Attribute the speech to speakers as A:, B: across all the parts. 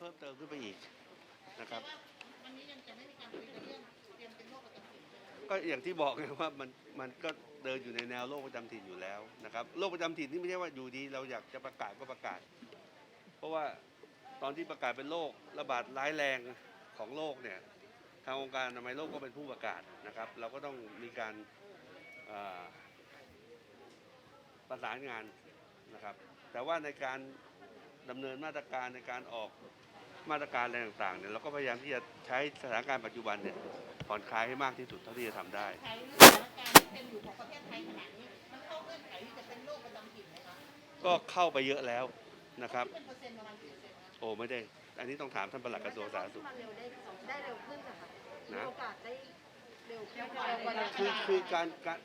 A: การเพิ่มเติมขึ้นไปอีกนะครับ
B: วันนี้ยังจะไม่มีการคุยกันเรื่องเตรียมเป็นโรคประจำถิ่นใช่ไหม
A: ก็อย่างที่บอกไงว่ามันมันก็เดินอยู่ในแนวโรคประจำถิ่นอยู่แล้วนะครับโรคประจำถิ่นนี่ไม่ใช่ว่าอยู่ดี เราอยากจะประกาศก็ประกาศ เพราะว่าตอนที่ประกาศเป็นโรคระบาดร้ายแรงของโรคเนี่ยทางองค์การอนามัยโลกก็เป็นผู้ประกาศนะครับ เราก็ต้องมีการเอ่อประสานงานนะครับ แต่ว่าในการ ดำเนินมาตรการในการออกมาตรการอะไรต่างๆเนี่ยเราก็พยายามที่จะใช้สถานการณ์ปัจจุบันเนี่ยผ่อนคลายให้มากที่สุดเท่าที่จะทำได้
B: ไทยสถานการณ์ที่เป็นอยู่ของประเทศไทยขณะนี้มันเข้าเงื่อนไขที่จะเป็นโรคประจำถิ่นไหมคะ
A: ก็เข้าไปเยอะแล้วนะครับ
B: ที่เป็นเปอร์เซ็นต์ประมาณกี่เปอร์เซ็นต์นะ
A: โอ้ไม่ได้ อันนี้ต้องถามท่านปลัดกระทรวงสาธารณสุข
C: มันเร็วได้ได้เร็วขึ้นนะคะมี
A: นะ
C: โอกาสได้เร็วขึ้น
B: เร็วกว่า
A: คือคือการการ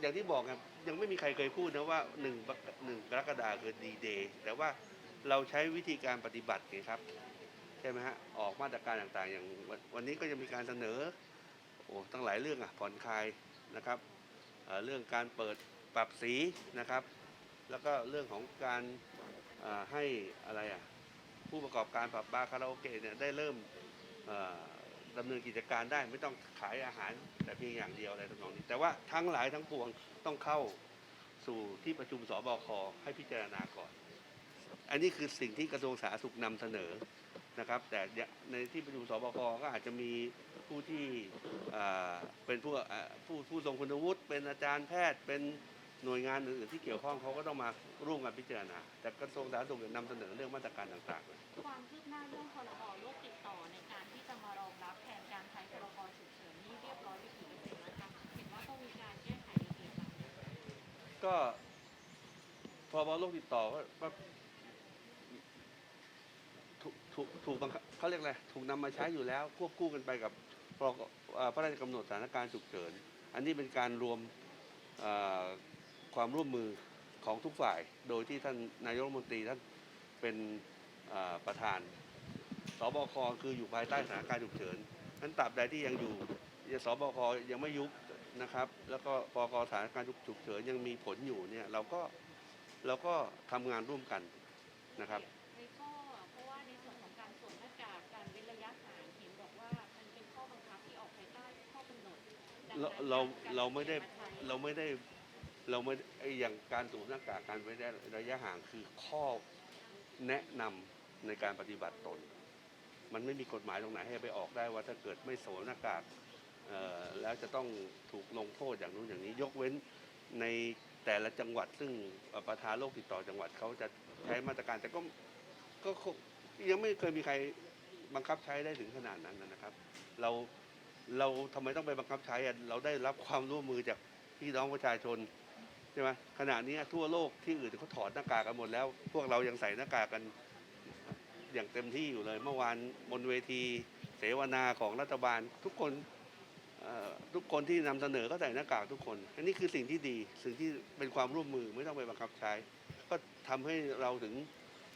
A: อย่างที่บอกครับยังไม่มีใครเคยพูดนะว่าหนึ่งหนึ่งกรกฎาคมคือดีเดย์แต่ว่า เราใช้วิธีการปฏิบัติไงครับ ใช่ไหมฮะ ออกมาตรการต่างๆ อย่างวันนี้ก็จะมีการเสนอโอ้ตั้งหลายเรื่องอะผ่อนคลายนะครับเเรื่องการเปิดปรับสีนะครับ แล้วก็เรื่องของการให้อะไรอะผู้ประกอบการผับบาร์คาราโอเกะเนี่ยได้เริ่มดำเนินกิจการได้ไม่ต้องขายอาหารแต่เพียงอย่างเดียวอะไรทำนองนี้ แต่ว่าทั้งหลายทั้งปวงต้องเข้าสู่ที่ประชุมสบคให้พิจารณาก่อน อันนี้คือสิ่งที่กระทรวงสาธารณสุขนำเสนอนะครับ แต่ในที่ประชุมสบคก็อาจจะมีผู้ที่อ่าเป็นผู้อ่าผู้ผู้ทรงคุณวุฒิเป็นอาจารย์แพทย์เป็นหน่วยงานอื่นๆที่เกี่ยวข้องเขาก็ต้องมาร่วมกันพิจารณา แต่กระทรวงสาธารณสุขเนี่ยนำเสนอเรื่องมาตรการต่างๆ
D: ความคืบหน้าเรื่องพรบโรคติดต่อในการที่จะมารองรับแทนการใช้พรกฉุกเฉินนี่เรียบร้อยไปกี่เปอร์เซ็นต์แล้วคะเห็นว่าต้องมีการแก้ไขรายละเอียดบางอย่าง
A: ก็พรบโรคติดต่อก็ก็ ถูกถูกบังคับเขาเรียกอะไรถูกนำมาใช้อยู่แล้วควบคู่กันไปกับพรกเอ่อพระราชกำหนดสถานการณ์ฉุกเฉิน อันนี้เป็นการรวมความร่วมมือของทุกฝ่าย โดยที่ท่านนายกรัฐมนตรีท่านเป็นประธาน สบคคืออยู่ภายใต้สถานการณ์ฉุกเฉินนั้นตราบใดที่ยังอยู่สบคยังไม่ยุบนะครับ แล้วก็ปกสถานการณ์ฉุกเฉินยังมีผลอยู่เนี่ยเราก็เราก็ทำงานร่วมกันนะครับ
D: เราเราเรา
A: ไม่ได้เราไม่ได้เราไม่ไอ้อย่างการสวมหน้ากากการเว้นระยะห่างคือข้อแนะนำในการปฏิบัติตน มันไม่มีกฎหมายตรงไหนให้ไปออกได้ว่าถ้าเกิดไม่สวมหน้ากากเอ่อแล้วจะต้องถูกลงโทษอย่างนู้นอย่างนี้ ยกเว้นในแต่ละจังหวัด ซึ่งเอ่อประธานโรคติดต่อจังหวัดเขาจะใช้มาตรการแต่ก็ก็คงยังไม่เคยมีใครบังคับใช้ได้ถึงขนาดนั้นนะครับ เรา เราทำไมต้องไปบังคับใช้เราได้รับความร่วมมือจากพี่น้องประชาชนใช่ไหมขณะนี้ทั่วโลกที่อื่นเขาถอดหน้ากากกันหมดแล้ว พวกเรายังใส่หน้ากากกันอย่างเต็มที่อยู่เลย เมื่อวานบนเวที เสวนาของรัฐบาล ทุกคนทุกคนที่นำเสนอก็ใส่หน้ากากทุกคน อันนี้คือสิ่งที่ดีสิ่งที่เป็นความร่วมมือไม่ต้องไปบังคับใช้ ก็ทำให้เราถึง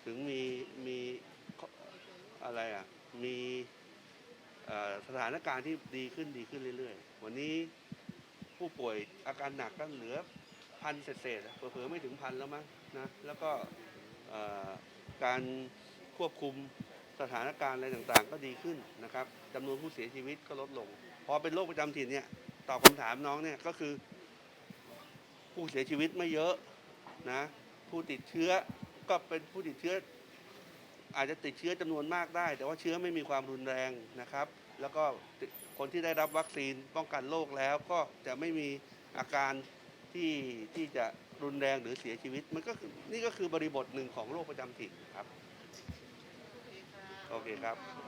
A: ถึงมีมีอะไรอะมี สถานการณ์ที่ดีขึ้นดีขึ้นเรื่อยๆ วันนี้ผู้ป่วยอาการหนักก็เหลือพันเศษๆเผลอๆไม่ถึงพันแล้วมั้งนะ แล้วก็การควบคุมสถานการณ์อะไรต่างๆ ก็ดีขึ้นนะครับจำนวนผู้เสียชีวิตก็ลดลง พอเป็นโรคประจำถิ่นเนี่ยตอบคำถามน้องเนี่ยก็คือ ผู้เสียชีวิตไม่เยอะนะผู้ติดเชื้อก็เป็นผู้ติดเชื้อ อาจจะติดเชื้อจำนวนมากได้ แต่ว่าเชื้อไม่มีความรุนแรงนะครับ แล้วก็ติดคนที่ได้รับวัคซีนป้องกันโรคแล้วก็จะไม่มีอาการที่ที่จะรุนแรงหรือเสียชีวิต มันก็คือนี่ก็คือบริบทหนึ่งของโรคประจำถิ่นครับ โอเคครับ
B: ค